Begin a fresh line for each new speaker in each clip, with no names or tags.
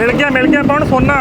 ਮਿਲ ਗਿਆ ਮਿਲ ਗਿਆ ਪਾਉਣ ਸੋਨਾ?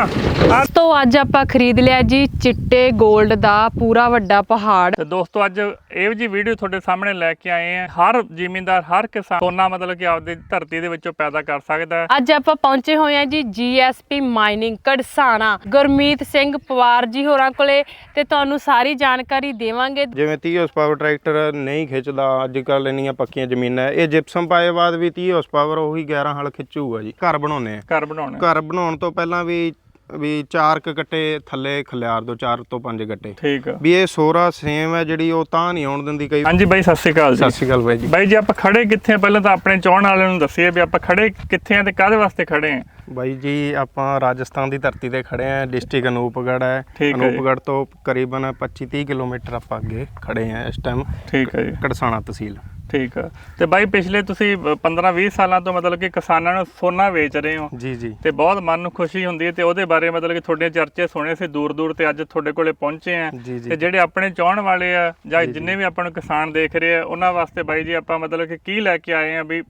ਆ
ਤੋਂ ਅੱਜ ਆਪਾਂ ਖਰੀਦ ਲਿਆ ਜੀ ਚਿੱਟੇ 골ਡ ਦਾ ਪੂਰਾ ਵੱਡਾ ਪਹਾੜ।
ਤੇ ਦੋਸਤੋ ਅੱਜ ਇਹ ਜੀ ਵੀਡੀਓ ਤੁਹਾਡੇ ਸਾਹਮਣੇ ਲੈ ਕੇ ਆਏ ਆ ਹਰ ਜ਼ਿਮੀਂਦਾਰ ਹਰ ਕਿਸਾਨ ਸੋਨਾ ਮਤਲਬ ਕਿ ਆਪਦੀ ਧਰਤੀ ਦੇ ਵਿੱਚੋਂ ਪੈਦਾ ਕਰ ਸਕਦਾ ਹੈ।
ਅੱਜ ਆਪਾਂ ਪਹੁੰਚੇ ਹੋਏ ਆ ਜੀ ਜੀਐਸਪੀ ਮਾਈਨਿੰਗ ਕੜਸਾਣਾ ਗੁਰਮੀਤ ਸਿੰਘ ਪਵਾਰ ਜੀ ਹੋਰਾਂ ਕੋਲੇ ਤੇ ਤੁਹਾਨੂੰ ਸਾਰੀ ਜਾਣਕਾਰੀ ਦੇਵਾਂਗੇ।
ਜਿਵੇਂ 30 ਹਾਰਸ ਪਾਵਰ ਟਰੈਕਟਰ ਨਹੀਂ ਖਿੱਚਦਾ ਅੱਜ ਕੱਲ ਇੰਨੀਆਂ ਪੱਕੀਆਂ ਜ਼ਮੀਨਾਂ। ਇਹ ਜਿਪਸਮ ਪਾਏ ਬਾਅਦ ਵੀ 30 ਹਾਰਸ ਪਾਵਰ ਉਹੀ 11 ਹਲ ਖਿੱਚੂਗਾ ਜੀ। ਘਰ ਬਣਾਉਨੇ ਆ
ਘਰ ਬਣਾਉਣਾ
ਘਰ ਬਣਾਉਣ ਤੋਂ ਪਹਿਲਾਂ ਵੀ ਵੀ ਚਾਰ ਕੁ ਗੱਟੇ ਥੱਲੇ ਖਲਿਆਰ ਦੋ ਚਾਰ ਤੋਂ ਪੰਜ ਗੱਟੇ।
ਠੀਕ ਆ।
ਵੀ ਇਹ ਸੋਰਾ ਸੇਮ ਹੈ ਜਿਹੜੀ ਉਹ ਤਾਂ ਨਹੀਂ ਆਉਣ ਦਿੰਦੀ ਕਈ
ਹਾਂਜੀ ਬਾਈ ਸਤਿ ਸ਼੍ਰੀ ਅਕਾਲ
ਸਤਿ
ਜੀ
ਸ਼੍ਰੀ ਅਕਾਲ ਬਾਈ ਜੀ।
ਬਾਈ ਜੀ ਆਪਾਂ ਖੜੇ ਕਿੱਥੇ ਆ? ਪਹਿਲਾਂ ਤਾਂ ਆਪਣੇ ਚਾਹਣ ਵਾਲਿਆਂ ਨੂੰ ਦੱਸੀਏ ਵੀ ਆਪਾਂ ਖੜੇ ਕਿੱਥੇ ਆ ਤੇ ਕਾਹਦੇ ਵਾਸਤੇ ਖੜੇ ਆ?
ਬਾਈ ਜੀ ਆਪਾਂ ਰਾਜਸਥਾਨ ਦੀ ਧਰਤੀ ਤੇ ਖੜੇ ਆ ਡਿਸਟ੍ਰਿਕਟ ਅਨੂਪਗੜ੍ਹ ਹੈ।
ਹੈ।
ਅਨੂਪਗੜ੍ਹ ਤੋਂ ਕਰੀਬਨ 25-30 ਕਿਲੋਮੀਟਰ ਆਪਾਂ ਅੱਗੇ ਖੜੇ ਆ ਇਸ ਟਾਈਮ
ਠੀਕ ਆ ਜੀ।
ਕੜਸਾਣਾ ਤਹਿਸੀਲ।
ਠੀਕ ਆ। ਤੇ ਬਾਈ ਪਿਛਲੇ ਤੁਸੀਂ 15-20 ਸਾਲਾਂ ਤੋਂ ਮਤਲਬ ਕਿ ਕਿਸਾਨਾਂ ਨੂੰ ਸੋਨਾ ਵੇਚ ਰਹੇ ਹੋ।
ਜੀ ਜੀ।
ਤੇ ਬਹੁਤ ਮਨ ਨੂੰ ਖੁਸ਼ੀ ਹੁੰਦੀ ਹੈ ਤੇ ਉਹਦੇ ਬਾਰੇ ਮਤਲਬ ਕਿ ਤੁਹਾਡੇ ਚਰਚੇ ਸੁਣੇ ਸੀ ਦੂਰ ਦੂਰ ਤੇ ਅੱਜ ਤੁਹਾਡੇ ਕੋਲੇ ਪਹੁੰਚੇ ਆ। ਤੇ ਜਿਹੜੇ ਆਪਣੇ ਚਾਹਣ ਵਾਲੇ ਆ ਜਾਂ ਜਿੰਨੇ ਵੀ ਆਪਾਂ ਨੂੰ ਕਿਸਾਨ ਦੇਖ ਰਹੇ ਆ ਉਹਨਾਂ ਵਾਸਤੇ ਬਾਈ ਜੀ ਆਪਾਂ ਮਤਲਬ ਕਿ ਕੀ ਲੈ ਕੇ ਆਏ ਆ ਵੀ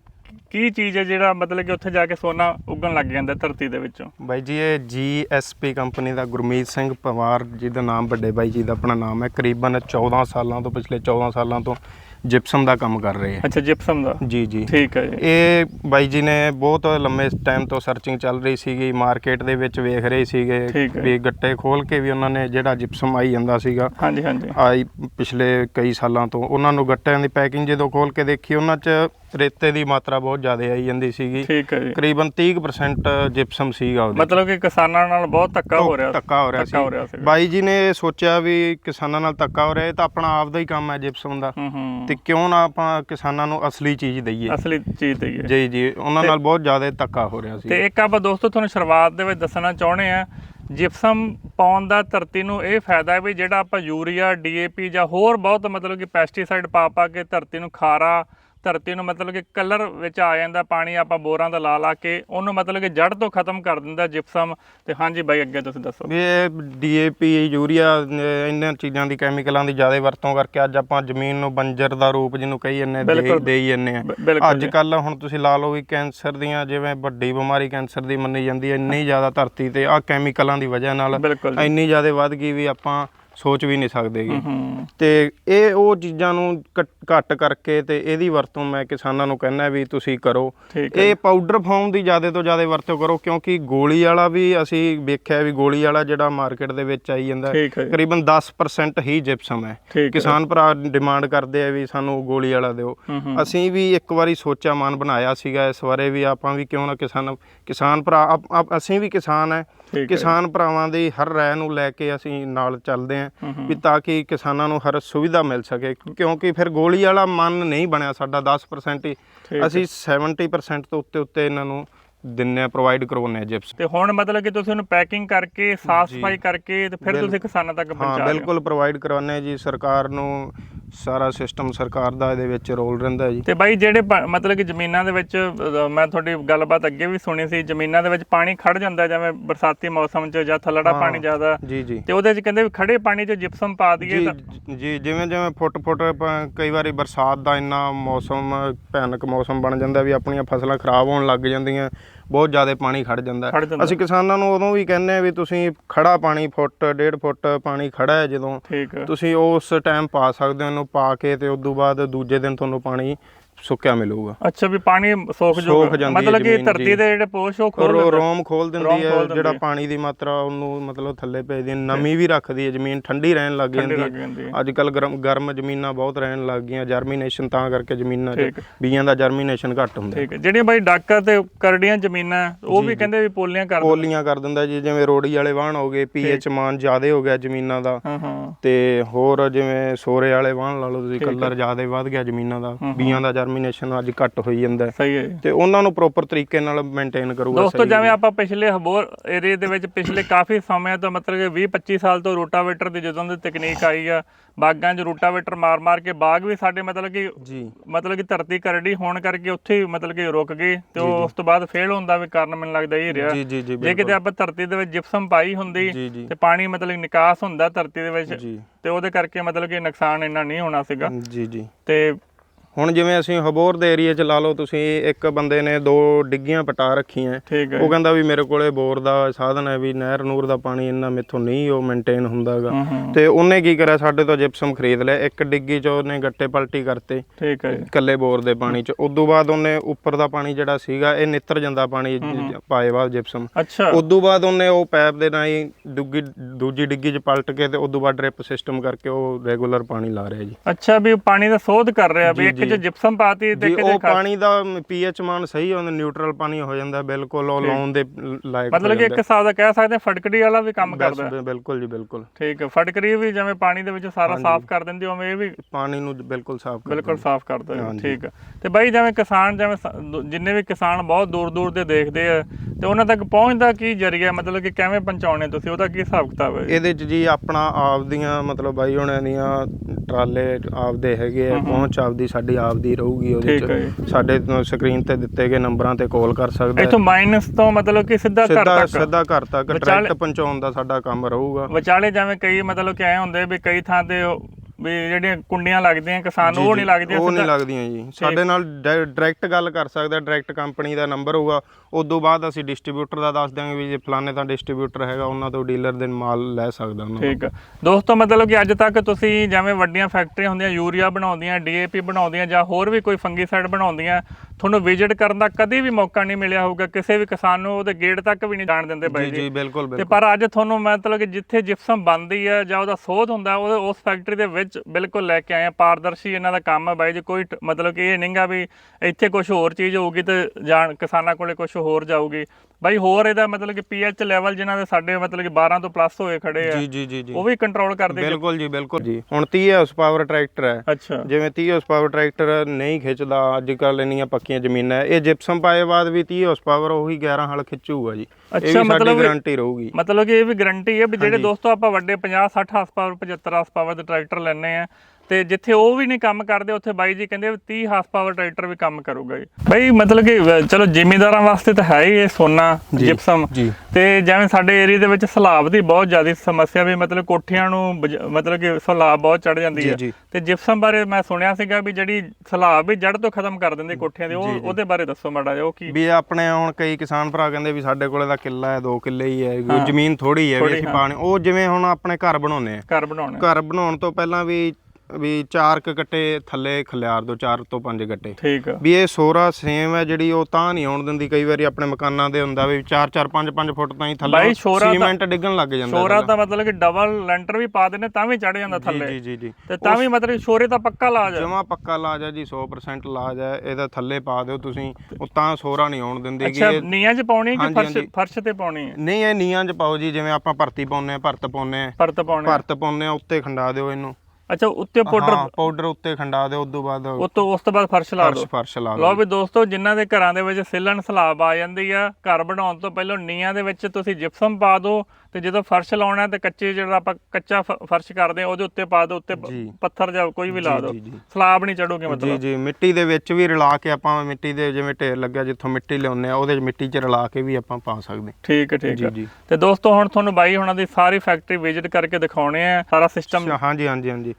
ਕੀ ਚੀਜ਼ ਹੈ ਜਿਹੜਾ ਮਤਲਬ ਕਿ ਉੱਥੇ ਜਾ ਕੇ ਸੋਨਾ ਉੱਗਣ ਲੱਗ ਜਾਂਦਾ ਧਰਤੀ ਦੇ ਵਿੱਚੋਂ?
ਬਾਈ ਜੀ ਇਹ ਜੀਐਸਪੀ ਕੰਪਨੀ ਦਾ ਗੁਰਮੀਤ ਸਿੰਘ ਪਵਾਰ ਜੀ ਦਾ ਨਾਮ ਵੱਡੇ ਬਾਈ ਜੀ ਦਾ ਆਪਣਾ ਨਾਮ ਹੈ। ਕਰੀਬਨ 14 ਸਾਲਾਂ ਤੋਂ ਪਿਛਲੇ 14 ਸਾਲਾਂ ਤੋਂ ਜਿਪਸਮ ਦਾ ਕੰਮ ਕਰ ਰਹੇ ਹੈ।
ਅੱਛਾ ਜਿਪਸਮ ਦਾ?
ਜੀ ਜੀ।
ਠੀਕ ਹੈ ਜੀ।
ਇਹ ਬਾਈ ਜੀ ਨੇ ਬਹੁਤ ਲੰਮੇ ਟਾਈਮ ਤੋਂ ਸਰਚਿੰਗ ਚੱਲ ਰਹੀ ਸੀਗੀ ਮਾਰਕੀਟ ਦੇ ਵਿੱਚ ਵੇਖ ਰਹੇ ਸੀਗੇ। ਵੀ ਗੱਟੇ ਖੋਲ ਕੇ ਵੀ ਉਹਨਾਂ ਨੇ ਜਿਹੜਾ ਜਿਪਸਮ ਆਈ ਜਾਂਦਾ ਸੀਗਾ
ਹਾਂਜੀ ਹਾਂਜੀ।
ਆਈ ਪਿਛਲੇ ਕਈ ਸਾਲਾਂ ਤੋਂ। ਉਹਨਾਂ ਨੂੰ ਗੱਟਿਆਂ ਦੀ ਪੈਕਿੰਗ ਜਦੋਂ ਖੋਲ ਕੇ ਦੇਖੀ ਉਹਨਾਂ 'ਚ ਰੇਤੇ ਦੀ ਮਾਤਰਾ ਬਹੁਤ ਜ਼ਿਆਦਾ ਆਈ ਜਾਂਦੀ ਸੀਗੀ।
ਠੀਕ ਹੈ ਜੀ।
ਕਰੀਬਨ 30% ਜਿਪਸਮ ਸੀਗਾ ਉਹਦੇ।
ਮਤਲਬ ਕਿ ਕਿਸਾਨਾਂ ਨਾਲ ਬਹੁਤ ਧੱਕਾ ਹੋ ਰਿਹਾ
ਧੱਕਾ ਹੋ ਰਿਹਾ
ਧੱਕਾ ਹੋ ਰਿਹਾ
ਸੀ। ਬਾਈ ਜੀ ਨੇ ਸੋਚਿਆ ਵੀ ਕਿਸਾਨਾਂ ਨਾਲ ਧੱਕਾ ਹੋ ਰਿਹਾ ਇਹ ਤਾਂ ਆਪਣਾ ਆਪ ਦਾ ਹੀ ਕੰਮ ਹੈ ਜਿਪਸਮ ਦਾ। ਤੇ ਕਿਉਂ ਨਾ ਆਪਾਂ ਕਿਸਾਨਾਂ ਨੂੰ ਅਸਲੀ ਚੀਜ਼ ਦਈਏ।
ਅਸਲੀ ਚੀਜ਼ ਹੈ
ਜੀ ਜੀ ਉਹਨਾਂ ਨਾਲ ਬਹੁਤ ਜ਼ਿਆਦਾ ਧੱਕਾ ਹੋ ਰਿਹਾ ਸੀ।
ਤੇ ਇੱਕ ਆਪਾਂ ਦੋਸਤੋ ਤੁਹਾਨੂੰ ਸ਼ੁਰੂਆਤ ਦੇ ਵਿੱਚ ਦੱਸਣਾ ਚਾਹੁੰਦੇ ਆ ਜਿਪਸਮ ਪਾਉਣ ਦਾ ਧਰਤੀ ਨੂੰ ਇਹ ਫਾਇਦਾ ਹੈ ਵੀ ਜਿਹੜਾ ਆਪਾਂ ਯੂਰੀਆ ਡੀਏਪੀ ਜਾਂ ਹੋਰ ਬਹੁਤ ਮਤਲਬ ਕਿ ਪੈਸਟੀਸਾਈਡ ਪਾ ਪਾ ਕੇ ਧਰਤੀ ਨੂੰ ਖਾਰਾ ਧਰਤੀ ਨੂੰ ਮਤਲਬ ਕਿ ਕਲਰ ਵਿੱਚ ਆ ਜਾਂਦਾ ਪਾਣੀ ਆਪਾਂ ਬੋਰਾਂ ਦਾ ਲਾ ਲਾ ਕੇ ਉਹਨੂੰ ਮਤਲਬ ਕਿ ਜੜ ਤੋਂ ਖਤਮ ਕਰ ਦਿੰਦਾ ਜਿਪਸਮ ਤੇ ਹਾਂਜੀ ਬਾਈ ਅੱਗੇ ਤੁਸੀਂ ਦੱਸੋ
ਵੀ ਇਹ ਡੀਏਪੀ ਯੂਰੀਆ ਇਹਨਾਂ ਚੀਜ਼ਾਂ ਦੀ ਕੈਮੀਕਲਾਂ ਦੀ ਜ਼ਿਆਦਾ ਵਰਤੋਂ ਕਰਕੇ ਅੱਜ ਆਪਾਂ ਜ਼ਮੀਨ ਨੂੰ ਬੰਜਰ ਦਾ ਰੂਪ ਜਿਹਨੂੰ ਕਹੀ ਜੰਨੇ
ਬਿਲਕੁਲ।
ਦੇਈ ਜੰਨੇ ਆ ਅੱਜ। ਕੱਲ ਹੁਣ ਤੁਸੀਂ ਲਾ ਲਓ ਵੀ ਕੈਂਸਰ ਦੀਆਂ ਜਿਵੇਂ ਵੱਡੀ ਬਿਮਾਰੀ ਕੈਂਸਰ ਦੀ ਮੰਨੀ ਜਾਂਦੀ ਹੈ ਇੰਨੀ ਜ਼ਿਆਦਾ ਧਰਤੀ ਤੇ ਆ ਕੈਮੀਕਲਾਂ ਦੀ ਵਜ੍ਹਾ ਨਾਲ। ਇੰਨੀ ਜ਼ਿਆਦਾ ਵੱਧ ਗਈ ਵੀ ਆਪਾਂ ਸੋਚ ਵੀ ਨਹੀਂ ਸਕਦੇਗੇ। ਤੇ ਇਹ ਉਹ ਚੀਜ਼ਾਂ ਨੂੰ ਘੱਟ- ਕਰਕੇ ਤੇ ਇਹਦੀ ਵਰਤੋਂ ਮੈਂ ਕਿਸਾਨਾਂ ਨੂੰ ਕਹਿੰਦਾ ਵੀ ਤੁਸੀਂ ਕਰੋ। ਇਹ ਪਾਊਡਰ ਫਾਰਮ ਦੀ ਜ਼ਿਆਦਾ ਤੋਂ ਜ਼ਿਆਦਾ ਵਰਤੋਂ ਕਰੋ ਕਿਉਂਕਿ ਗੋਲੀ ਵਾਲਾ ਵੀ ਅਸੀਂ ਵੇਖਿਆ ਵੀ ਗੋਲੀ ਵਾਲਾ ਜਿਹੜਾ ਮਾਰਕੀਟ ਦੇ ਵਿੱਚ ਆਈ ਜਾਂਦਾ
ਠੀਕ ਹੈ ਜੀ।
ਕਰੀਬਨ 10% ਹੀ ਜਿਪਸਮ ਹੈ। ਕਿਸਾਨ ਭਰਾ ਡਿਮਾਂਡ ਕਰਦੇ ਆ ਵੀ ਸਾਨੂੰ ਗੋਲੀ ਵਾਲਾ ਦਿਓ। ਅਸੀਂ ਵੀ ਇੱਕ ਵਾਰੀ ਸੋਚਿਆ ਮਨ ਬਣਾਇਆ ਸੀਗਾ ਇਸ ਬਾਰੇ ਵੀ ਆਪਾਂ ਵੀ ਕਿਉਂ ਨਾ ਕਿਸਾਨ ਕਿਸਾਨ ਭਰਾ ਅਸੀਂ ਵੀ ਕਿਸਾਨ ਹੈ। ਕਿਸਾਨ ਭਰਾਵਾਂ ਦੀ ਹਰ ਰਾਏ ਨੂੰ ਲੈ ਕੇ ਅਸੀਂ ਨਾਲ ਚੱਲਦੇ
ਹੂੰ।
ਹਾਂ। ਵੀ ਤਾਂ ਕਿ ਕਿਸਾਨਾਂ ਨੂੰ ਹਰ ਸੁਵਿਧਾ ਮਿਲ ਸਕੇ ਕਿਉਂਕਿ ਫਿਰ ਗੋਲੀ ਵਾਲਾ ਮਨ ਨਹੀਂ ਬਣਿਆ ਸਾਡਾ 10% ਹੀ
ਠੀਕ ਹੈ।
ਅਸੀਂ 70% ਤੋਂ ਉੱਤੇ ਉੱਤੇ ਇਹਨਾਂ ਨੂੰ ਦਿੰਨੇ ਆ ਪ੍ਰੋਵਾਈਡ ਕਰਵਾਉਂਦੇ ਆ ਜਿਪਸ
ਤੇ ਹੁਣ ਮਤਲਬ ਕਿ ਤੁਸੀਂ ਉਹਨੂੰ ਪੈਕਿੰਗ ਕਰਕੇ ਸਾਫ਼ ਸਫ਼ਾਈ ਕਰਕੇ ਤੇ ਫਿਰ ਤੁਸੀਂ ਕਿਸਾਨਾਂ ਤੱਕ ਪਹੁੰਚਾ ਰਹੇ ਹੋ।
ਬਿਲਕੁਲ ਪ੍ਰੋਵਾਈਡ ਕਰਵਾਉਂਦੇ ਆ ਜੀ। ਸਰਕਾਰ ਨੂੰ ਸਾਰਾ ਸਿਸਟਮ ਸਰਕਾਰ ਦਾ ਇਹਦੇ ਵਿੱਚ ਰੋਲ ਰਹਿੰਦਾ ਜੀ।
ਤੇ ਬਾਈ ਜਿਹੜੇ ਪਾ- ਮਤਲਬ ਕਿ ਜ਼ਮੀਨਾਂ ਦੇ ਵਿੱਚ ਅ, ਮੈਂ ਤੁਹਾਡੀ ਗੱਲਬਾਤ ਅੱਗੇ ਵੀ ਸੁਣੀ ਸੀ। ਜ਼ਮੀਨਾਂ ਦੇ ਵਿੱਚ ਪਾਣੀ ਖੜ ਜਾਂਦਾ ਜਿਵੇਂ ਬਰਸਾਤੀ ਮੌਸਮ 'ਚ ਜਾਂ ਥੱਲੜਾ। ਪਾਣੀ ਜ਼ਿਆਦਾ।
ਜੀ ਜੀ।
ਤੇ ਉਹਦੇ 'ਚ ਕਹਿੰਦੇ ਵੀ ਖੜੇ ਪਾਣੀ 'ਚ ਜਿਪਸਮ ਪਾ ਦਈਏ
ਜੀ
ਤਾਂ
ਜੀ ਜਿਵੇਂ ਜਿਵੇਂ ਫੁੱਟ ਫੁੱਟ ਕਈ ਵਾਰੀ ਬਰਸਾਤ ਦਾ ਇੰਨਾ ਮੌਸਮ ਭਿਆਨਕ ਮੌਸਮ ਬਣ ਜਾਂਦਾ ਵੀ ਆਪਣੀਆਂ ਫਸਲਾਂ ਖਰਾਬ ਹੋਣ ਲੱਗ ਜਾਂਦੀਆਂ। ਬਹੁਤ ਜ਼ਿਆਦਾ ਪਾਣੀ ਖੜ ਜਾਂਦਾ। ਅਸੀਂ ਕਿਸਾਨਾਂ ਨੂੰ ਉਦੋਂ ਵੀ ਕਹਿੰਦੇ ਆ ਵੀ ਤੁਸੀਂ ਖੜਾ ਪਾਣੀ ਫੁੱਟ ਡੇਢ ਫੁੱਟ ਪਾਣੀ ਖੜਾ ਹੈ ਜਦੋਂ
ਠੀਕ ਹੈ
ਤੁਸੀਂ ਉਸ ਟਾਈਮ ਪਾ ਸਕਦੇ ਹੋ ਇਹਨੂੰ ਪਾ ਕੇ ਤੇ ਉਸ ਤੋਂ ਬਾਅਦ ਦੂਜੇ ਦਿਨ ਤੁਹਾਨੂੰ ਪਾਣੀ ਸੁੱਕਿਆ ਮਿਲੂਗਾ।
ਅੱਛਾ ਵੀ ਪਾਣੀ ਸੋਖ
ਸੋਖ
ਜੂਗਾ
ਜਾਂਦੀ ਹੈ
ਮਤਲਬ ਕਿ
ਜ਼ਮੀਨ,
ਧਰਤੀ
ਜੀ।
ਦੇ ਜਿਹੜੇ ਪੋਸ਼ ਉਹ ਖੋਲ
ਰੋ-
ਦਿੰਦਾ।
ਰੋਮ ਖੋਲ
ਰੋਮ
ਦਿੰਦੀ
ਖੋਲ
ਹੈ
ਦਿੰਦੀ
ਜਿਹੜਾ
ਹੈ।
ਪਾਣੀ ਦੀ ਮਾਤਰਾ ਉਹਨੂੰ ਮਤਲਬ ਥੱਲੇ ਭੇਜਦੀ ਹੈ ਨਮੀ ਵੀ ਰੱਖਦੀ ਹੈ ਜ਼ਮੀਨ ਠੰਡੀ ਰਹਿਣ ਲੱਗ
ਠੰਡੀ
ਜਾਂਦੀ ਹੈ।
ਜਾਂਦੀ ਹੈ।
ਅੱਜ ਕੱਲ ਗਰਮ ਗਰਮ ਜ਼ਮੀਨਾਂ ਬਹੁਤ ਰਹਿਣ ਲੱਗ ਗਈਆਂ ਜਰਮੀਨੇਸ਼ਨ ਤਾਂ ਕਰਕੇ ਜ਼ਮੀਨਾਂ 'ਚ
ਠੀਕ ਹੈ।
ਬੀਜਾਂ ਦਾ ਜਰਮੀਨੇਸ਼ਨ ਘੱਟ ਹੁੰਦਾ।
ਠੀਕ ਹੈ। ਜਿਹੜੀਆਂ ਬਾਈ ਡਾਕਾ ਤੇ ਕਰੜੀਆਂ ਜ਼ਮੀਨਾਂ ਉਹ ਵੀ ਕਹਿੰਦੇ ਵੀ ਪੋਲੀਆਂ ਕਰ ਦਿੰਦੇ।
ਪੋਲੀਆਂ ਕਰ ਦਿੰਦਾ ਜੀ ਜਿਵੇਂ ਰੋੜੀ ਵਾਲੇ ਵਾਹਣ ਹੋ ਗਏ ਪੀਐਚ ਮਾਨ ਜ਼ਿਆਦੇ ਹੋ ਗਿਆ ਜ਼ਮੀਨਾਂ ਦਾ।
ਹਾਂ ਹਾਂ।
ਤੇ ਹੋਰ ਜਿਵੇਂ ਸੋਰੇ ਵਾਲੇ ਵਾਹਣ ਲਾ ਲਓ ਤੁਸੀਂ ਕਲਰ ਜ਼ਿਆਦੇ ਵੱਧ ਗਿਆ ਜ਼ਮੀਨਾਂ ਦਾ ਬੀਆਂ ਦਾ ਜਰਮੀਨੇਸ਼ਨ ਅੱਜ ਘੱਟ ਹੋਈ ਜਾਂਦਾ।
ਸਹੀ ਹੈ।
ਤੇ ਉਹਨਾਂ ਨੂੰ ਪ੍ਰੋਪਰ ਤਰੀਕੇ ਨਾਲ ਮੇਨਟੇਨ ਕਰੂਗਾ
ਦੋਸਤੋ ਜਿਵੇਂ ਆਪਾਂ ਪਿਛਲੇ ਹਬੋਰ ਏਰੀਆ ਦੇ ਵਿੱਚ ਪਿਛਲੇ ਕਾਫੀ ਸਮੇਂ ਤੋਂ ਮਤਲਬ ਕਿ 20 25 ਸਾਲ ਤੋਂ ਰੋਟਾਵੇਟਰ ਦੀ ਜਦੋਂ ਦੀ ਤਕਨੀਕ ਆਈ ਆ ਬਾਗਾਂ 'ਚ ਰੋਟਾਵੇਟਰ ਮਾਰ-ਮਾਰ ਕੇ ਬਾਗ ਵੀ ਸਾਡੇ ਮਤਲਬ ਕਿ
ਜੀ।
ਮਤਲਬ ਕਿ ਧਰਤੀ ਕਰੜੀ ਹੋਣ ਕਰਕੇ ਉੱਥੇ ਮਤਲਬ ਕਿ ਰੁਕ ਗਏ ਤੇ ਉਸ ਤੋਂ ਬਾਅਦ ਫੇਲ ਹੁੰਦਾ ਵੀ ਕਾਰਨ ਮੈਨੂੰ ਲੱਗਦਾ ਇਹ ਰਿਹਾ
ਜੀ
ਕਿਤੇ ਆਪਾਂ ਧਰਤੀ ਦੇ ਵਿੱਚ ਜਿਪਸਮ ਪਾਈ ਹੁੰਦੀ ਤੇ ਪਾਣੀ ਮਤਲਬ ਨਿਕਾਸ ਹੁੰਦਾ ਧਰਤੀ ਦੇ ਵਿੱਚ ਤੇ ਉਹਦੇ ਕਰਕੇ ਮਤਲਬ ਕਿ ਨੁਕਸਾਨ ਇੰਨਾ ਨਹੀਂ ਹੋਣਾ ਸੀਗਾ।
ਜੀ ਜੀ।
ਤੇ
ਹੁਣ ਜਿਵੇਂ ਅਸੀਂ ਹਬੋਰ ਦੇ ਏਰੀਆ 'ਚ ਲਾ ਲਓ ਤੁਸੀਂ ਇੱਕ ਬੰਦੇ ਨੇ ਦੋ ਡਿੱਗੀਆਂ ਪਟਾ ਰੱਖੀਆਂ।
ਠੀਕ ਹੈ
ਉਹ ਕਹਿੰਦਾ ਵੀ ਮੇਰੇ ਕੋਲੇ ਬੋਰ ਦਾ ਸਾਧਨ ਹੈ ਵੀ ਨਹਿਰ ਨੂਰ ਦਾ ਪਾਣੀ ਇੰਨਾ ਮੇਥੋਂ ਨਹੀਂ ਉਹ ਮੇਨਟੇਨ ਹੁੰਦਾਗਾ। ਤੇ ਉਹਨੇ ਕੀ ਕਰਿਆ ਸਾਡੇ ਤੋਂ ਜਿਪਸਮ ਖਰੀਦ ਲਿਆ। ਇੱਕ ਡਿੱਗੀ 'ਚ ਉਹਨੇ ਗੱਟੇ ਪਲਟੀ ਕਰਤੇ
ਠੀਕ ਹੈ।
ਕੱਲੇ ਬੋਰ ਦੇ ਪਾਣੀ 'ਚ। ਉਦੋਂ ਬਾਅਦ ਉਹਨੇ ਉੱਪਰ ਦਾ ਪਾਣੀ ਜਿਹੜਾ ਸੀਗਾ ਇਹ ਨਿੱਤਰ ਜਾਂਦਾ ਪਾਣੀ ਪਾਏ ਬਾਅਦ ਜਿਪਸਮ
ਅੱਛਾ।
ਉਦੋਂ ਬਾਅਦ ਉਹਨੇ ਉਹ ਪੈਪ ਦੇ ਰਾਹੀਂ ਦੂਜੀ ਦੂਜੀ ਡਿੱਗੀ 'ਚ ਪਲਟ ਕੇ ਤੇ ਉਦੋਂ ਬਾਅਦ ਡ੍ਰਿਪ ਸਿਸਟਮ ਕਰਕੇ ਉਹ ਰੈਗੂਲਰ ਪਾਣੀ ਲਾ ਰਿਹਾ ਜੀ।
ਅੱਛਾ ਵੀ ਪਾਣੀ ਦਾ ਸੋਧ ਕਰ ਰਿਹਾ ਵੀ ਇੱਕ ਚ ਜਿਪਸਮ ਪਾਤੀ ਤੇ ਇੱਕ
ਉਹ ਪਾਣੀ ਦਾ ਪੀਐਚ ਮਾਨ ਸਹੀ ਹੁੰਦਾ ਨਿਊਟਰਲ ਪਾਣੀ ਹੋ ਜਾਂਦਾ ਬਿਲਕੁਲ ਉਹ ਲਾਉਣ ਦੇ ਲਾਇਕ
ਮਤਲਬ ਕਿ ਇੱਕ ਹਿਸਾਬ ਦਾ ਕਹਿ ਸਕਦੇ ਫਟਕੜੀ ਵਾਲਾ ਵੀ ਕੰਮ ਕਰਦਾ।
ਬਿਲਕੁਲ ਜੀ ਬਿਲਕੁਲ।
ਠੀਕ ਹੈ ਫਟਕਰੀ ਵੀ ਜਿਵੇਂ ਪਾਣੀ ਦੇ ਵਿੱਚ ਸਾਰਾ ਸਾਫ਼ ਕਰ ਦਿੰਦੀ ਉਵੇਂ ਇਹ ਵੀ
ਪਾਣੀ ਨੂੰ ਬਿਲਕੁਲ ਸਾਫ਼ ਕਰ
ਬਿਲਕੁਲ ਸਾਫ਼ ਕਰਦਾ ਹੈ ਠੀਕ ਹੈ ਤੇ ਬਾਈ ਜਿਵੇਂ ਕਿਸਾਨ ਜਿਵੇਂ ਜਿੰਨੇ ਵੀ ਕਿਸਾਨ ਬਹੁਤ ਦੂਰ ਦੂਰ ਦੇ ਦੇਖਦੇ ਆ ਤੇ ਉਹਨਾਂ ਤੱਕ ਪਹੁੰਚਦਾ ਕੀ ਜਰੀਆ ਮਤਲਬ ਕਿ ਕਿਵੇਂ ਪਹੁੰਚਾਉਣੇ ਤੁਸੀਂ ਉਹਦਾ ਕੀ ਹਿਸਾਬ ਕਿਤਾਬ ਹੈ?
ਇਹਦੇ ਚ ਜੀ ਆਪਣਾ ਆਪਦੀਆਂ ਮਤਲਬ ਬਾਈ ਹੁਣਾਂ ਦੀਆਂ ਟਰਾਲੇ ਆਪਦੇ ਹੈਗੇ ਆ ਪਹੁੰਚ ਆਪਦੀ ਸਾਡੀ ਆਪਦੀ ਰਹੂਗੀ ਉਹਦੇ
ਠੀਕ ਹੈ
ਚ ਸਾਡੇ ਸਕਰੀਨ ਤੇ ਦਿੱਤੇ ਗਏ ਨੰਬਰਾਂ ਤੇ ਕਾਲ ਕਰ ਸਕਦਾ।
ਇੱਥੋਂ ਮਾਈਨਸ ਤੋਂ ਮਤਲਬ ਕਿ ਸਿੱਧਾ ਘਰ
ਸਿੱਧਾ
ਤੱਕ?
ਸਿੱਧਾ ਘਰ ਤੱਕ
ਵਿਚਾਲੇ-
ਡਾਇਰੈਕਟ ਪਹੁੰਚਾਉਣ ਦਾ ਸਾਡਾ ਕੰਮ ਰਹੂਗਾ।
ਵਿਚਾਲੇ ਜਿਵੇਂ ਕਈ ਮਤਲਬ ਕਿ ਐ ਹੁੰਦੇ ਵੀ ਕਈ ਥਾਂ ਤੇ ਉਹ ਵੀ ਜਿਹੜੀਆਂ ਕੁੰਡੀਆਂ ਲੱਗਦੀਆਂ ਕਿਸਾਨ ਨੂੰ ਉਹ ਨਹੀਂ ਲੱਗਦੀਆਂ
ਉਹ ਨਹੀਂ ਲੱਗਦੀਆਂ ਜੀ। ਸਾਡੇ ਨਾਲ ਡਾਇਰੈਕਟ ਗੱਲ ਕਰ ਸਕਦਾ ਡਾਇਰੈਕਟ ਕੰਪਨੀ ਦਾ ਨੰਬਰ ਹੋਊਗਾ। ਉਦੋਂ ਬਾਅਦ ਅਸੀਂ ਡਿਸਟ੍ਰੀਬਿਊਟਰ ਦਾ ਦੱਸ ਦਿਆਂਗੇ ਵੀ ਜੇ ਫਲਾਣੇ ਦਾ ਡਿਸਟ੍ਰੀਬਿਊਟਰ ਹੈਗਾ ਉਹਨਾਂ ਤੋਂ ਡੀਲਰ ਦੇ ਮਾਲ ਲੈ ਸਕਦਾ ਉਹਨਾਂ ਤੋਂ।
ਠੀਕ ਦੋਸਤੋ ਮਤਲਬ ਕਿ ਅੱਜ ਤੱਕ ਤੁਸੀਂ ਜਿਵੇਂ ਵੱਡੀਆਂ ਫੈਕਟਰੀਆਂ ਹੁੰਦੀਆਂ ਯੂਰੀਆ ਬਣਾਉਂਦੀਆਂ ਡੀਏਪੀ ਬਣਾਉਂਦੀਆਂ ਜਾਂ ਹੋਰ ਵੀ ਕੋਈ ਫੰਗੀਸਾਈਡ ਬਣਾਉਂਦੀਆਂ ਤੁਹਾਨੂੰ ਵਿਜ਼ਿਟ ਕਰਨ ਦਾ ਕਦੀ ਵੀ ਮੌਕਾ ਨਹੀਂ ਮਿਲਿਆ ਹੋਊਗਾ। ਕਿਸੇ ਵੀ ਕਿਸਾਨ ਨੂੰ ਉਹਦੇ ਗੇਟ ਤੱਕ ਵੀ ਨਹੀਂ ਜਾਣ ਦਿੰਦੇ ਬਾਈ
ਜੀ
ਜੀ।
ਬਿਲਕੁਲ
ਤੇ ਪਰ ਅੱਜ ਤੁਹਾਨੂੰ ਮਤਲਬ ਕਿ ਜਿੱਥੇ ਜਿਪਸਮ ਬਣਦੀ ਹੈ ਜਾਂ ਉਹਦਾ ਸੋਧ ਹੁੰਦਾ ਉਹ ਉਸ ਫੈਕਟਰੀ ਦੇ ਵਿੱਚ ਬਿਲਕੁਲ ਲੈ ਕੇ ਆਏ ਆ। ਪਾਰਦਰਸ਼ੀ ਇਹਨਾਂ ਦਾ ਕੰਮ ਹੈ ਬਾਈ ਜੀ, ਕੋਈ ਟ- ਮਤਲਬ ਕਿ ਇਹ ਨਹੀਂਗਾ ਵੀ ਇੱਥੇ ਕੁਝ ਹੋਰ ਚੀਜ਼ ਹੋਊਗੀ ਤੇ ਜਾਣ, ਕਿਸਾਨਾਂ ਕੋਲੇ ਕੁਝ ਹੋਰ ਜਾਊਗੀ। ਬਾਈ ਹੋਰ ਇਹਦਾ ਮਤਲਬ ਕਿ ਪੀਐਚ ਲੈਵਲ ਜਿਨ੍ਹਾਂ ਦੇ ਸਾਡੇ ਮਤਲਬ ਕਿ 12 ਤੋਂ ਪਲੱਸ ਹੋਏ ਖੜੇ ਆ
ਜੀ ਜੀ ਜੀ ਜੀ।
ਉਹ ਵੀ ਕੰਟਰੋਲ ਕਰਦੇ
ਬਿਲਕੁਲ ਜੀ ਬਿਲਕੁਲ। ਜੀ। ਹੁਣ 30 ਹਾਰਸ ਪਾਵਰ ਟਰੈਕਟਰ ਹੈ।
ਅੱਛਾ।
ਜਿਵੇਂ 30 ਹਾਰਸ ਪਾਵਰ ਟਰੈਕਟਰ ਨਹੀਂ ਖਿੱਚਦਾ ਅੱਜ ਕੱਲ ਇੰਨੀਆਂ ਪੱਕੀਆਂ ਜ਼ਮੀਨਾਂ। ਇਹ ਜਿਪਸਮ ਪਾਏ ਬਾਅਦ ਵੀ 30 ਹਾਰਸ ਪਾਵਰ ਉਹੀ 11 ਹਲ ਖਿੱਚੂਗਾ ਜੀ।
ਅੱਛਾ, ਮਤਲਬ-
ਗਾਰੰਟੀ ਰਹੂਗੀ।
ਮਤਲਬ ਕਿ ਇਹ ਵੀ ਗਾਰੰਟੀ ਹੈ ਵੀ ਜਿਹੜੇ ਦੋਸਤੋ ਆਪਾਂ ਵੱਡੇ 50 60 ਹਾਰਸ ਪਾਵਰ 75 ਹਾਰਸ ਪਾਵਰ ਦੇ ਟਰੈਕਟਰ ਲੈਣੇ ਆ ਤੇ ਜਿੱਥੇ ਉਹ ਵੀ ਨਹੀਂ ਕੰਮ ਕਰਦੇ ਉੱਥੇ ਬਾਈ ਜੀ ਕਹਿੰਦੇ ਵੀ 30 ਹਾਰਸ ਪਾਵਰ ਟਰੈਕਟਰ ਵੀ ਕੰਮ ਕਰੂਗਾ ਜੀ। ਬਾਈ ਮਤਲਬ ਕਿ ਚਲੋ ਜ਼ਿਮੀਂਦਾਰਾਂ ਵਾਸਤੇ ਤਾਂ ਹੈ ਹੀ ਇਹ ਸੋਨਾ ਜਿਪਸਮ। ਤੇ ਜਿਵੇਂ ਸਾਡੇ ਏਰੀਆ ਦੇ ਵਿੱਚ ਸਲਾਬ ਦੀ ਬਹੁਤ ਜ਼ਿਆਦਾ ਸਮੱਸਿਆ ਵੀ ਮਤਲਬ ਕੋਠੀਆਂ ਨੂੰ ਮਤਲਬ ਕਿ ਸਲਾਬ ਬਹੁਤ ਚੜ ਜਾਂਦੀ ਹੈ। ਤੇ ਜਿਪਸਮ ਬਾਰੇ ਮੈਂ ਸੁਣਿਆ ਸੀਗਾ ਵੀ ਜਿਹੜੀ ਸਲਾਬ ਵੀ ਜੜ ਤੋਂ ਖਤਮ ਕਰ ਦਿੰਦੀ ਕੋਠੀਆਂ ਦੀ ਉਹ ਉਹਦੇ ਬਾਰੇ ਦੱਸੋ ਮਾੜਾ ਜਿਹਾ ਉਹ ਕੀ?
ਵੀ ਆਪਣੇ ਹੁਣ ਕਈ ਕਿਸਾਨ ਭਰਾ ਕਹਿੰਦੇ ਵੀ ਸਾਡੇ ਕੋਲੇ ਤਾਂ ਕਿੱਲਾ ਹੈ 2 ਕਿੱਲੇ ਹੀ ਹੈ ਜ਼ਮੀਨ ਥੋੜੀ ਹੈ ਵੀ ਅਸੀਂ ਪਾਣੀ ਉਹ ਜਿਵੇਂ ਹੁਣ ਆਪਣੇ ਘਰ ਬਣਾਉਨੇ ਆ।
ਘਰ ਬਣਾਉਣਾ
ਘਰ ਬਣਾਉਣ ਤੋਂ ਪਹਿਲਾਂ ਵੀ ਵੀ ਚਾਰ ਕੁ ਗੱਟੇ ਥੱਲੇ ਖਲਿਆਰ ਦੋ ਚਾਰ ਤੋਂ ਪੰਜ ਗੱਟੇ।
ਠੀਕ ਆ।
ਵੀ ਇਹ ਸੋਰਾ ਸੇਮ ਹੈ ਜਿਹੜੀ ਉਹ ਤਾਂ ਨਹੀਂ ਆਉਣ ਦਿੰਦੀ ਕਈ ਵਾਰੀ ਆਪਣੇ ਮਕਾਨਾਂ ਦੇ ਹੁੰਦਾ ਵੀ 4 4 5 5 ਫੁੱਟ ਤਾਂ ਹੀ ਥੱਲੇ ਸੀਮੈਂਟ ਡਿੱਗਣ ਲੱਗ ਜਾਂਦਾ
ਸ਼ੋਰਾ ਤਾਂ ਮਤਲਬ ਕਿ ਡਬਲ ਲੈਂਟਰ ਵੀ ਪਾ ਦਿੰਦੇ ਤਾਂ ਵੀ ਚੜ ਜਾਂਦਾ ਥੱਲੇ।
ਜੀ ਜੀ ਜੀ।
ਤੇ ਤਾਂ ਵੀ ਮਤਲਬ ਸ਼ੋਰੇ ਤਾਂ ਪੱਕਾ ਲਾਜ ਹੈ
ਜਮਾ ਪੱਕਾ ਲਾਜ ਹੈ ਜੀ 100% ਲਾਜ ਹੈ ਇਹਦਾ ਥੱਲੇ ਪਾ ਦਿਓ ਤੁਸੀਂ ਉਹ ਤਾਂ ਸੋਰਾ ਨਹੀਂ ਆਉਣ ਦਿੰਦੀ ਕਿ
ਅੱਛਾ ਨੀਆਂ 'ਚ ਪਾਉਣੀ ਕਿ ਫਰਸ਼ ਤੇ ਪਾਉਣੀ ਹੈ?
ਨਹੀਂ ਇਹ ਨੀਆਂ 'ਚ ਪਾਓ ਜੀ ਜਿਵੇਂ ਆਪਾਂ ਭਰਤੀ ਪਾਉਨੇ ਆ ਭਰਤ ਪਾਉਨੇ ਆ। ਭਰਤ ਪਾਉਨੇ ਆ ਉੱਤੇ ਖੰਡਾ ਦਿਓ ਇਹਨੂੰ।
ਅੱਛਾ ਉੱਤੇ ਪਾਊਡਰ
ਹਾਂ ਪਾਊਡਰ ਉੱਤੇ ਖੰਡਾ ਦਿਓ ਉਦੋਂ ਬਾਅਦ
ਉਸ ਤੋਂ ਉਸ ਤੋਂ ਬਾਅਦ ਫਰਸ਼ ਲਾ
ਫਰਸ਼
ਦਿਓ।
ਫਰਸ਼ ਲਾ
ਲਓ
ਦਿਓ
ਵੀ ਦੋਸਤੋ ਜਿਨ੍ਹਾਂ ਦੇ ਘਰਾਂ ਦੇ ਵਿੱਚ ਸਿਲਣ ਸਲਾਬ ਆ ਜਾਂਦੀ ਆ ਘਰ ਬਣਾਉਣ ਤੋਂ ਪਹਿਲਾਂ ਨੀਆਂ ਦੇ ਵਿੱਚ ਤੁਸੀਂ ਜਿਪਸਮ ਪਾ ਦਿਓ ਤੇ ਜਦੋਂ ਫਰਸ਼ ਲਾਉਣਾ ਤੇ ਕੱਚੇ ਜਿਹੜਾ ਆਪਾਂ ਕੱਚਾ ਫਰਸ਼ ਕਰਦੇ ਆ ਉਹਦੇ ਉੱਤੇ ਪਾ ਦਿਓ ਉੱਤੇ
ਜੀ।
ਪੱਥਰ ਜਾਂ ਕੋਈ ਵੀ ਲਾ ਦਿਓ
ਜੀ, ਜੀ।
ਸਲਾਬ ਨਹੀਂ ਚੜੂਗੀ
ਜੀ
ਮਤਲਬ
ਜੀ ਮਿੱਟੀ ਦੇ ਵਿੱਚ ਵੀ ਰਲਾ ਕੇ ਆਪਾਂ ਮਿੱਟੀ ਦੇ ਜਿਵੇਂ ਢੇਰ ਲੱਗਿਆ ਜਿੱਥੋਂ ਮਿੱਟੀ ਲਿਆਉਂਦੇ ਆ ਉਹਦੇ 'ਚ ਮਿੱਟੀ 'ਚ ਰਲਾ ਕੇ ਵੀ ਆਪਾਂ ਪਾ ਸਕਦੇ
ਠੀਕ ਹੈ ਠੀਕ
ਜੀ,
ਹੈ
ਜੀ।
ਤੇ ਦੋਸਤੋ ਹੁਣ ਤੁਹਾਨੂੰ ਬਾਈ ਹੁਣਾਂ ਦੀ ਸਾਰੀ ਫੈਕਟਰੀ ਵਿਜ਼ਿਟ ਕਰਕੇ ਦਿਖਾਉਣੇ ਆ ਸਾਰਾ ਸਿਸਟਮ
ਹਾਂਜੀ ਹਾਂਜੀ ਹਾਂਜੀ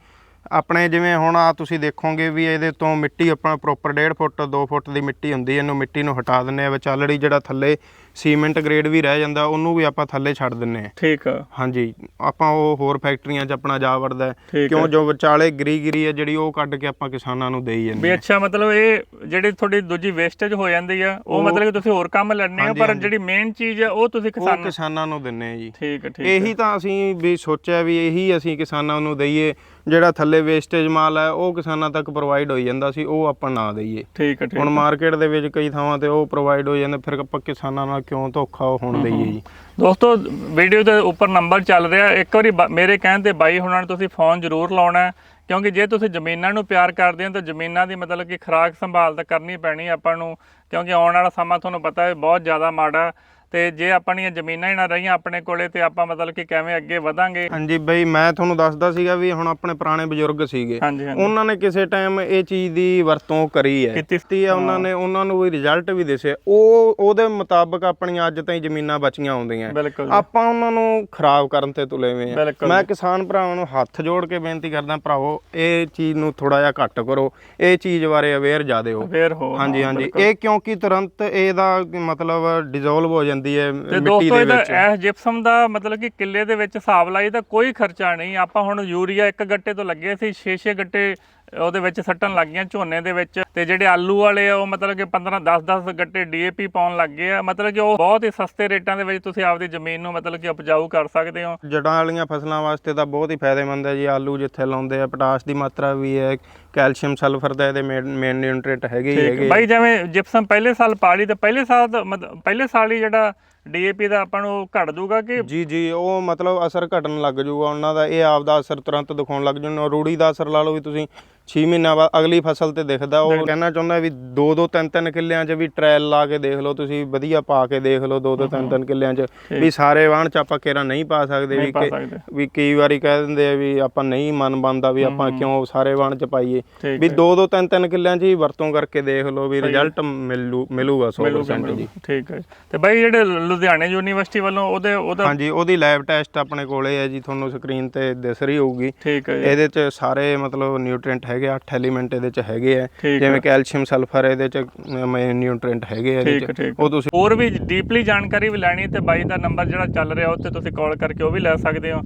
ਆਪਣੇ ਜਿਵੇਂ ਹੁਣ ਆ ਤੁਸੀਂ ਦੇਖੋਗੇ ਵੀ ਇਹਦੇ ਤੋਂ ਮਿੱਟੀ ਆਪਣਾ ਪ੍ਰੋਪਰ 1.5 ਫੁੱਟ 2 ਫੁੱਟ ਦੀ ਮਿੱਟੀ ਹੁੰਦੀ ਹੈ। ਇਹਨੂੰ ਮਿੱਟੀ ਨੂੰ ਹਟਾ ਦਿੰਨੇ ਆ ਵਿਚਾਲੜੀ ਜਿਹੜਾ ਥੱਲੇ ਸੀਮੈਂਟ ਗ੍ਰੇਡ ਵੀ ਰਹਿ ਜਾਂਦਾ ਉਹਨੂੰ ਵੀ ਆਪਾਂ ਥੱਲੇ ਛੱਡ ਦਿੰਨੇ ਆ
ਠੀਕ ਆ।
ਹਾਂਜੀ ਆਪਾਂ ਉਹ ਹੋਰ ਫੈਕਟਰੀਆਂ 'ਚ ਆਪਣਾ ਜਾ ਵੜਦਾ ਕਿਉਂ? ਜੋ ਵਿਚਾਲੇ ਗਰੀ ਗਰੀ ਹੈ ਜਿਹੜੀ ਉਹ ਕੱਢ ਕੇ ਆਪਾਂ ਕਿਸਾਨਾਂ ਨੂੰ ਦੇਈ ਜਾਂਦੇ
ਵੀ ਅੱਛਾ ਮਤਲਬ ਇਹ ਜਿਹੜੀ ਤੁਹਾਡੀ ਦੂਜੀ ਵੇਸਟੇਜ ਹੋ ਜਾਂਦੀ ਆ ਉਹ ਮਤਲਬ ਕਿ ਤੁਸੀਂ ਹੋਰ ਕੰਮ ਲੈਣੇ
ਹਾਂਜੀ,
ਪਰ। ਜਿਹੜੀ ਮੇਨ ਚੀਜ਼ ਆ ਉਹ ਤੁਸੀਂ ਕਿਸਾਨ
ਕਿਸਾਨਾਂ ਨੂੰ ਦਿੰਨੇ ਆ ਜੀ।
ਠੀਕ ਠੀਕ
ਇਹੀ ਤਾਂ ਅਸੀਂ ਵੀ ਸੋਚਿਆ ਵੀ ਇਹੀ ਅਸੀਂ ਕਿਸਾਨਾਂ ਨੂੰ ਦਈਏ। ਜਿਹੜਾ ਥੱਲੇ ਵੇਸਟੇਜ ਮਾਲ ਹੈ ਉਹ ਕਿਸਾਨਾਂ ਤੱਕ ਪ੍ਰੋਵਾਈਡ ਹੋਈ ਜਾਂਦਾ ਸੀ ਉਹ ਆਪਾਂ ਨਾ ਦਈਏ।
ਠੀਕ ਹੈ ਠੀਕ
ਹੁਣ ਮਾਰਕੀਟ ਦੇ ਵਿੱਚ ਕਈ ਥਾਵਾਂ ਤੇ ਉਹ ਪ੍ਰੋਵਾਈਡ ਹੋ ਜਾਂਦਾ ਫਿਰ ਆਪਾਂ ਕਿਸਾਨਾਂ ਨਾਲ ਕਿਉਂ ਧੋਖਾ ਹੋਣ ਦਈਏ ਜੀ?
ਦੋਸਤੋ ਵੀਡੀਓ ਦੇ ਉੱਪਰ ਨੰਬਰ ਚੱਲ ਰਿਹਾ। ਇੱਕ ਵਾਰੀ ਮੇਰੇ ਕਹਿਣ ਤੇ ਬਾਈ ਹੁਣਾਂ ਨੂੰ ਤੁਸੀਂ ਫੋਨ ਜ਼ਰੂਰ ਲਾਉਣਾ ਹੈ ਕਿਉਂਕਿ ਜੇ ਤੁਸੀਂ ਜ਼ਮੀਨਾਂ ਨੂੰ ਪਿਆਰ ਕਰਦੇ ਹੋ ਤਾਂ ਜ਼ਮੀਨਾਂ ਦੀ ਮਤਲਬ ਕਿ ਖੁਰਾਕ ਸੰਭਾਲ ਤਾਂ ਕਰਨੀ ਪੈਣੀ ਹੈ ਆਪਾਂ ਨੂੰ ਕਿਉਂਕਿ ਆਉਣ ਵਾਲਾ ਸਮਾਂ ਤੁਹਾਨੂੰ ਪਤਾ ਹੈ ਬਹੁਤ ਜ਼ਿਆਦਾ ਮਾੜਾ ਹੈ। ਤੇ ਜੇ ਆਪਣੀਆਂ ਜ਼ਮੀਨਾਂ ਹੀ ਨਾ ਰਹੀਆਂ ਆਪਣੇ ਕੋਲੇ ਤੇ ਆਪਾਂ ਮਤਲਬ ਕਿ ਕਿਵੇਂ ਅੱਗੇ ਵਧਾਂਗੇ?
ਹਾਂਜੀ ਬਈ ਮੈਂ ਤੁਹਾਨੂੰ ਦੱਸਦਾ ਸੀਗਾ ਵੀ ਹੁਣ ਆਪਣੇ ਪੁਰਾਣੇ ਬਜ਼ੁਰਗ ਸੀਗੇ।
ਹਾਂਜੀ ਹਾਂਜੀ।
ਉਹਨਾਂ ਨੇ ਕਿਸੇ ਟਾਈਮ ਇਹ ਚੀਜ਼ ਦੀ ਵਰਤੋਂ ਕਰੀ ਹੈ।
ਕੀਤੀ।
ਕੀਤੀ ਹੈ ਉਹਨਾਂ ਨੇ ਉਹਨਾਂ ਨੂੰ ਵੀ ਰਿਜ਼ਲਟ ਵੀ ਦਿਸੇ। ਉਹ ਉਹਦੇ ਮੁਤਾਬਕ ਆਪਣੀਆਂ ਅੱਜ ਤਾਈਂ ਜ਼ਮੀਨਾਂ ਬਚੀਆਂ ਆਉਂਦੀਆਂ।
ਬਿਲਕੁਲ
ਆਪਾਂ ਉਹਨਾਂ ਨੂੰ ਖਰਾਬ ਕਰਨ ਤੇ ਤੁਲੇ ਹੋਏ ਆ
ਬਿਲਕੁਲ
ਮੈਂ ਕਿਸਾਨ ਭਰਾਵਾਂ ਨੂੰ ਹੱਥ ਜੋੜ ਕੇ ਬੇਨਤੀ ਕਰਦਾ ਭਰਾਵੋ ਇਹ ਚੀਜ਼ ਨੂੰ ਥੋੜਾ ਜਿਹਾ ਘੱਟ ਕਰੋ। ਇਹ ਚੀਜ਼ ਬਾਰੇ ਅਵੇਅਰ ਜ਼ਿਆਦੇ ਹੋ।
ਫੇਰ ਹੋ
ਹਾਂਜੀ ਹਾਂਜੀ। ਇਹ ਕਿਉਂਕਿ ਤੁਰੰਤ ਇਹਦਾ ਮਤਲਬ ਡਿਸੋਲਵ ਹੋ ਜਾਂਦੀ ਹੈ
ਤੇ
ਮਿੱਟੀ
ਦੋਸਤੋ
ਦੇ
ਇਹਦਾ
ਵਿੱਚ।
ਇਹ ਜਿਪਸਮ ਦਾ ਮਤਲਬ ਕਿ ਕਿੱਲੇ ਦੇ ਵਿੱਚ ਹਿਸਾਬ ਲਾਈ ਦਾ ਕੋਈ ਖਰਚਾ ਨਹੀਂ। ਆਪਾਂ ਹੁਣ ਯੂਰੀਆ ਇੱਕ ਗੱਟੇ ਤੋਂ ਲੱਗੇ ਸੀ 6-6 ਗੱਟੇ ਉਹਦੇ ਵਿੱਚ ਸੱਟਣ ਲੱਗ ਗਈਆਂ ਝੋਨੇ ਦੇ ਵਿੱਚ। ਤੇ ਜਿਹੜੇ ਆਲੂ ਵਾਲੇ ਆ ਉਹ ਮਤਲਬ ਕਿ 15 10-10 ਗੱਟੇ ਡੀਏਪੀ ਪਾਉਣ ਲੱਗ ਗਏ ਆ। ਮਤਲਬ ਕਿ ਉਹ ਬਹੁਤ ਹੀ ਸਸਤੇ ਰੇਟਾਂ ਦੇ ਵਿੱਚ ਤੁਸੀਂ ਆਪਦੀ ਜ਼ਮੀਨ ਨੂੰ ਮਤਲਬ ਕਿ ਉਪਜਾਊ ਕਰ ਸਕਦੇ ਹੋ।
ਜੜਾਂ ਵਾਲੀਆਂ ਫਸਲਾਂ ਵਾਸਤੇ ਤਾਂ ਬਹੁਤ ਹੀ ਫਾਇਦੇਮੰਦ ਹੈ ਜੀ। ਆਲੂ ਜਿੱਥੇ ਲਾਉਂਦੇ ਆ ਪੋਟਾਸ਼ ਦੀ ਮਾਤਰਾ ਵੀ ਹੈ ਕੈਲਸ਼ੀਅਮ ਸਲਫਰ ਦਾ ਇਹਦੇ ਮੇਨ ਨਿਊਟ੍ਰੀਐਂਟ ਹੈਗੇ ਹੀ ਹੈਗੇ
ਬਾਈ ਜਿਵੇਂ ਜਿਪਸਮ ਪਹਿਲੇ ਸਾਲ ਪਾਲੀ ਤੇ ਪਹਿਲੇ ਸਾਲ ਪਹਿਲੇ ਸਾਲ ਹੀ ਜਿਹੜਾ ਡੀਏਪੀ ਦਾ ਆਪਾਂ ਨੂੰ ਘਟ ਜਾਊਗਾ ਕਿ
ਜੀ ਜੀ ਉਹ ਮਤਲਬ ਅਸਰ ਘਟਣ ਲੱਗ ਜਾਊਗਾ ਉਹਨਾਂ ਦਾ ਇਹ ਆਪ ਦਾ ਅਸਰ ਤੁਰੰਤ ਦਿਖਾਉਣ ਲੱਗ ਜੂਗਾ ਰੂੜੀ ਦਾ ਅਸਰ ਲਾ ਲਓ ਵੀ ਤੁਸੀਂ। 6 ਮਹੀਨਿਆਂ ਬਾਅਦ ਅਗਲੀ ਫਸਲ ਤੇ ਦਿਖਦਾ ਉਹ ਕਹਿਣਾ ਚਾਹੁੰਦਾ ਵੀ 2 2 3 3 ਕਿੱਲਿਆਂ 'ਚ ਵੀ ਟ੍ਰਾਇਲ ਲਾ ਕੇ ਦੇਖ ਲਓ ਤੁਸੀਂ ਵਧੀਆ ਪਾ ਕੇ ਦੇਖ ਲਓ 2 2 3 3 ਕਿੱਲਿਆਂ 'ਚ। ਵੀ ਸਾਰੇ ਵਾਹਣ 'ਚ ਆਪਾਂ ਕੇਰਾ ਨਹੀਂ ਪਾ ਸਕਦੇ ਵੀ। ਵੀ ਕਈ ਵਾਰੀ ਕਹਿ ਦਿੰਦੇ ਆ ਵੀ ਆਪਾਂ ਨਹੀਂ ਮਨ ਬੰਦਾ ਵੀ ਆਪਾਂ ਕਿਉਂ ਸਾਰੇ ਵਾਹਣ 'ਚ ਪਾਈਏ। ਵੀ 2 2 3 3 ਕਿੱਲਿਆਂ 'ਚ ਹੀ ਵਰਤੋਂ ਕਰਕੇ ਦੇਖ ਲਓ ਵੀ ਰਿਜ਼ਲਟ ਮਿਲੂ ਮਿਲੂਗਾ 100% ਜੀ।
ਠੀਕ ਹੈ। ਤੇ ਬਾਈ ਜਿਹੜੇ ਲੁਧਿਆਣੇ ਯੂਨੀਵਰਸਿਟੀ ਵੱਲੋਂ ਉਹਦੇ ਉਹਦਾ
ਹਾਂਜੀ ਉਹਦੀ ਲੈਬ ਟੈਸਟ ਆਪਣੇ ਕੋਲੇ ਹੈ ਜੀ ਤੁਹਾਨੂੰ ਸਕਰੀਨ ਤੇ ਦਿਸ ਰਹੀ ਹੋਊਗੀ।
ਹੈ
ਇਹਦੇ ਚ ਸਾਰੇ ਮਤਲਬ ਨਿਊਟ੍ਰੀਐਂਟ ਹੈਗੇ ਆ, ਅੱਠ ਐਲੀਮੈਂਟ ਇਹਦੇ ਚ ਹੈਗੇ ਆ। ਜਿਵੇਂ ਕੈਲਸ਼ੀਅਮ ਸਲਫਰ ਇਹਦੇ ਚ ਮੇਨ ਨਿਊਟ੍ਰੀਐਂਟ ਹੈਗੇ ਆ ਇਹਦੇ ਚ। ਉਹ ਤੁਸੀਂ
ਹੋਰ ਵੀ ਡੀਪਲੀ ਜਾਣਕਾਰੀ ਵੀ ਲੈਣੀ ਤੇ ਬਾਈ ਦਾ ਨੰਬਰ ਜਿਹੜਾ ਚੱਲ ਰਿਹਾ ਉੱਤੇ ਤੁਸੀਂ ਕਾਲ ਕਰਕੇ ਉਹ ਵੀ ਲੈ ਸਕਦੇ ਹੋ।